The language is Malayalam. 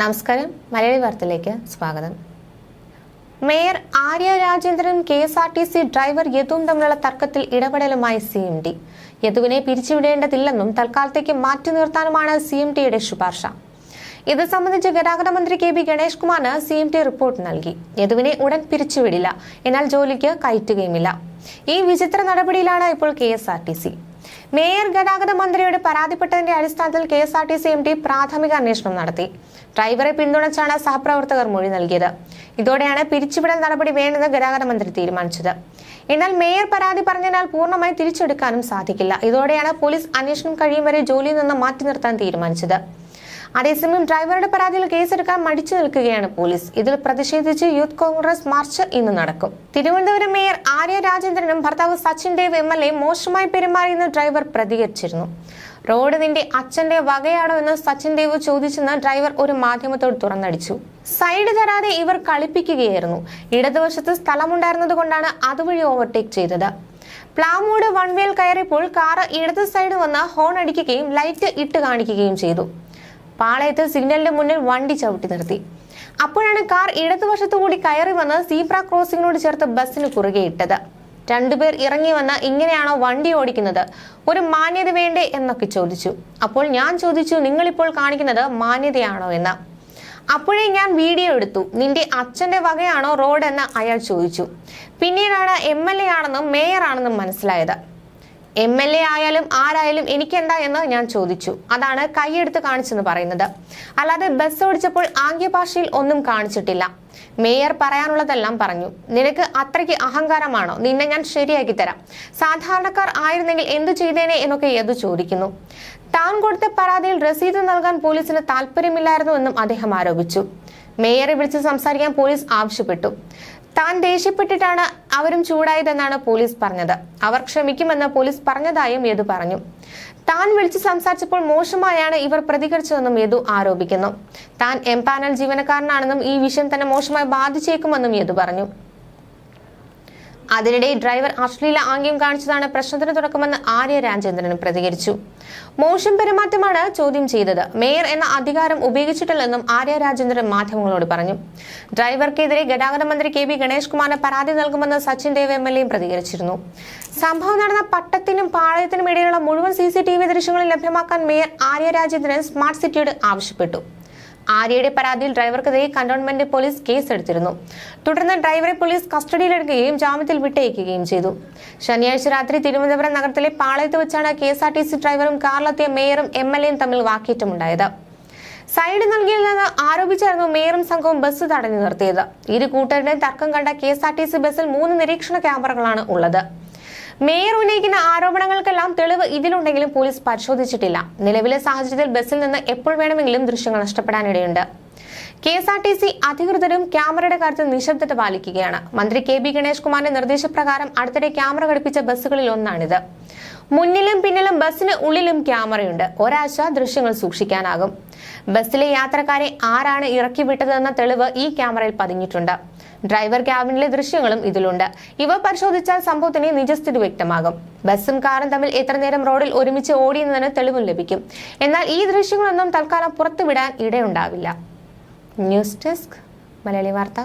നമസ്കാരം. മലയാളി വാർത്തയിലേക്ക് സ്വാഗതം. Mayor Arya രാജേന്ദ്രനും K S R T C driver യദുവും തമ്മിലുള്ള തർക്കത്തിൽ ഇടപെടലുമായി സി എം ഡി. യദുവിനെ പിരിച്ചുവിടേണ്ടതില്ലെന്നും തൽക്കാലത്തേക്ക് മാറ്റി നിർത്താനുമാണ് സി എം ടിയുടെ ശുപാർശ. ഇത് സംബന്ധിച്ച് ഗതാഗത മന്ത്രി കെ ബി ഗണേഷ് കുമാറിന് സി എം ടി റിപ്പോർട്ട് നൽകി. യദുവിനെ ഉടൻ പിരിച്ചുവിടില്ല. എന്നാൽ ജോലിക്ക് കയറ്റുകയുമില്ല. ഈ വിചിത്ര നടപടിയിലാണ് ഇപ്പോൾ K S R T C. Mayor ഗതാഗത മന്ത്രിയുടെ പരാതിപ്പെട്ടതിന്റെ അടിസ്ഥാനത്തിൽ K S R T C M T പ്രാഥമിക അന്വേഷണം നടത്തി. ഡ്രൈവറെ പിന്തുണച്ചാണ് സഹപ്രവർത്തകർ മൊഴി നൽകിയത്. ഇതോടെയാണ് പിരിച്ചുവിടൽ നടപടി വേണ്ടെന്ന് ഗതാഗത മന്ത്രി തീരുമാനിച്ചത്. എന്നാൽ മേയർ പരാതി പറഞ്ഞതിനാൽ പൂർണമായി തിരിച്ചെടുക്കാനും സാധിക്കില്ല. ഇതോടെയാണ് പോലീസ് അന്വേഷണം കഴിയും വരെ ജോലിയിൽ നിന്ന് മാറ്റി നിർത്താൻ തീരുമാനിച്ചത്. അതേസമയം ഡ്രൈവറുടെ പരാതിയിൽ കേസെടുക്കാൻ മടിച്ചു നിൽക്കുകയാണ് പോലീസ്. ഇതിൽ പ്രതിഷേധിച്ച് യൂത്ത് കോൺഗ്രസ് മാർച്ച് ഇന്ന് നടക്കും. തിരുവനന്തപുരം മേയർ ആര്യ രാജേന്ദ്രനും ഭർത്താവ് Sachin Dev M L A മോശമായി പെരുമാറിയെന്ന് ഡ്രൈവർ പ്രതികരിച്ചിരുന്നു. റോഡ് നിന്റെ അച്ഛന്റെ വകയാണോ എന്ന് സച്ചിൻ ദേവ് ചോദിച്ചെന്ന് ഡ്രൈവർ ഒരു മാധ്യമത്തോട് തുറന്നടിച്ചു. സൈഡ് തരാതെ ഇവർ കളിപ്പിക്കുകയായിരുന്നു. ഇടതുവശത്ത് സ്ഥലമുണ്ടായിരുന്നത് കൊണ്ടാണ് അതുവഴി ഓവർടേക്ക് ചെയ്തത്. വൺ വീൽ കയറിയപ്പോൾ കാർ ഇടത് സൈഡ് വന്ന് ഹോൺ അടിക്കുകയും ലൈറ്റ് ഇട്ട് കാണിക്കുകയും ചെയ്തു. പാളയത്ത് സിഗ്നലിന്റെ മുന്നിൽ വണ്ടി ചവിട്ടി നിർത്തി. അപ്പോഴാണ് കാർ ഇടതുവശത്തു കൂടി കയറി വന്ന് സീബ്ര ക്രോസിംഗിനോട് ചേർത്ത് ബസ്സിന് കുറുകെ ഇട്ടത്. രണ്ടുപേർ ഇറങ്ങി വന്ന് ഇങ്ങനെയാണോ വണ്ടി ഓടിക്കുന്നത്? ഒരു മാന്യത വേണ്ടേ എന്നൊക്കെ ചോദിച്ചു. അപ്പോൾ ഞാൻ ചോദിച്ചു നിങ്ങളിപ്പോൾ കാണിക്കുന്നത് മാന്യതയാണോ എന്ന്. അപ്പോഴേ ഞാൻ വീഡിയോ എടുത്തു. നിന്റെ അച്ഛന്റെ വകയാണോ റോഡ്? എന്ന് അയാൾ ചോദിച്ചു. പിന്നീടാണ് എം എൽ എ ആണെന്നും മേയർ ആണെന്നും മനസ്സിലായത്. എം എൽ എ ആയാലും ആരായാലും എനിക്കെന്താ എന്ന് ഞാൻ ചോദിച്ചു. അതാണ് കൈയെടുത്ത് കാണിച്ചെന്ന് പറയുന്നത്. അല്ലാതെ ബസ് ഓടിച്ചപ്പോൾ ആംഗ്യഭാഷയിൽ ഒന്നും കാണിച്ചിട്ടില്ല. മേയർ പറയാനുള്ളതെല്ലാം പറഞ്ഞു. നിനക്ക് അത്രയ്ക്ക് അഹങ്കാരമാണോ? നിന്നെ ഞാൻ ശരിയാക്കി തരാം. സാധാരണക്കാർ ആയിരുന്നെങ്കിൽ എന്തു ചെയ്തേനെ എന്നൊക്കെ യദു ചോദിക്കുന്നു. താൻ കൊടുത്ത പരാതിയിൽ രസീത് നൽകാൻ പോലീസിന് താല്പര്യമില്ലായിരുന്നു എന്നും അദ്ദേഹം ആരോപിച്ചു. മേയറെ വിളിച്ച് സംസാരിക്കാൻ പോലീസ് ആവശ്യപ്പെട്ടു. താൻ ദേഷ്യപ്പെട്ടിട്ടാണ് അവരും ചൂടായതെന്നാണ് പോലീസ് പറഞ്ഞത്. അവർ ക്ഷമിക്കുമെന്ന് പോലീസ് പറഞ്ഞതായും യദു പറഞ്ഞു. താൻ വിളിച്ച് സംസാരിച്ചപ്പോൾ മോശമായാണ് ഇവർ പ്രതികരിച്ചതെന്നും യദു ആരോപിക്കുന്നു. താൻ എംപാനൽ ജീവനക്കാരനാണെന്നും ഈ വിഷയം തന്നെ മോശമായി ബാധിച്ചേക്കുമെന്നും യദു പറഞ്ഞു. അതിനിടെ ഡ്രൈവർ അശ്ലീല ആംഗ്യം കാണിച്ചതാണ് പ്രശ്നത്തിന് തുടക്കമെന്ന് ആര്യ രാജേന്ദ്രൻ പ്രതികരിച്ചു. മോശം പെരുമാറ്റമാണ് ചോദ്യം ചെയ്തത്. മേയർ എന്ന അധികാരം ഉപയോഗിച്ചിട്ടില്ലെന്നും ആര്യ രാജേന്ദ്രൻ മാധ്യമങ്ങളോട് പറഞ്ഞു. ഡ്രൈവർക്കെതിരെ ഗതാഗത മന്ത്രി കെ ബി ഗണേഷ് കുമാറിന് പരാതി നൽകുമെന്ന് സച്ചിൻ ദേവ് എം എൽ എയും പ്രതികരിച്ചിരുന്നു. സംഭവം നടന്ന പട്ടത്തിനും പാളയത്തിനും ഇടയിലുള്ള മുഴുവൻ സി സി ടി വി ദൃശ്യങ്ങളും ലഭ്യമാക്കാൻ മേയർ ആര്യ രാജേന്ദ്രൻ സ്മാർട്ട് സിറ്റിയോട് ആവശ്യപ്പെട്ടു. ആര്യയുടെ പരാതിയിൽ ഡ്രൈവർക്കെതിരെ കന്റോൺമെന്റ് പോലീസ് കേസെടുത്തിരുന്നു. തുടർന്ന് ഡ്രൈവറെ പോലീസ് കസ്റ്റഡിയിലെടുക്കുകയും ജാമ്യത്തിൽ വിട്ടയക്കുകയും ചെയ്തു. ശനിയാഴ്ച രാത്രി തിരുവനന്തപുരം നഗരത്തിലെ പാളയത്ത് വെച്ചാണ് K S R T C ഡ്രൈവറും കാറിലെത്തിയ മേയറും എം എൽ എയും തമ്മിൽ വാക്കേറ്റമുണ്ടായത്. സൈഡ് നൽകിയില്ലെന്ന് ആരോപിച്ചായിരുന്നു മേയറും സംഘവും ബസ് തടഞ്ഞു നിർത്തിയത്. ഇരു കൂട്ടരുടെയും തർക്കം കണ്ട K S R T C ബസ്സിൽ മൂന്ന് നിരീക്ഷണ ക്യാമറകളാണ് ഉള്ളത്. മേയർ ഉന്നയിക്കുന്ന ആരോപണങ്ങൾക്കെല്ലാം തെളിവ് ഇതിലുണ്ടെങ്കിലും പോലീസ് പരിശോധിച്ചിട്ടില്ല. നിലവിലെ സാഹചര്യത്തിൽ ബസ്സിൽ നിന്ന് എപ്പോൾ വേണമെങ്കിലും ദൃശ്യങ്ങൾ നഷ്ടപ്പെടാനിടയുണ്ട്. K S R T C അധികൃതരും ക്യാമറയുടെ കാര്യത്തിൽ നിശബ്ദത പാലിക്കുകയാണ്. മന്ത്രി കെ ബി ഗണേഷ് കുമാറിന്റെ നിർദ്ദേശപ്രകാരം അടുത്തിടെ ക്യാമറ ഘടിപ്പിച്ച ബസ്സുകളിൽ ഒന്നാണിത്. മുന്നിലും പിന്നിലും ബസ്സിന് ഉള്ളിലും ക്യാമറയുണ്ട്. ഒരാഴ്ച ദൃശ്യങ്ങൾ സൂക്ഷിക്കാനാകും. ബസ്സിലെ യാത്രക്കാരെ ആരാണ് ഇറക്കി വിട്ടതെന്ന തെളിവ് ഈ ക്യാമറയിൽ പതിഞ്ഞിട്ടുണ്ട്. ഡ്രൈവർ ക്യാബിനിലെ ദൃശ്യങ്ങളും ഇതിലുണ്ട്. ഇവ പരിശോധിച്ചാൽ സംഭവത്തിന് നിജസ്ഥിതി വ്യക്തമാകും. ബസ്സും കാറും തമ്മിൽ എത്ര നേരം റോഡിൽ ഒരുമിച്ച് ഓടിയെന്നതിന് തെളിവും ലഭിക്കും. എന്നാൽ ഈ ദൃശ്യങ്ങളൊന്നും തൽക്കാലം പുറത്തുവിടാൻ ഇടയുണ്ടാവില്ല. ന്യൂസ് ഡെസ്ക് മലയാളി വാർത്ത.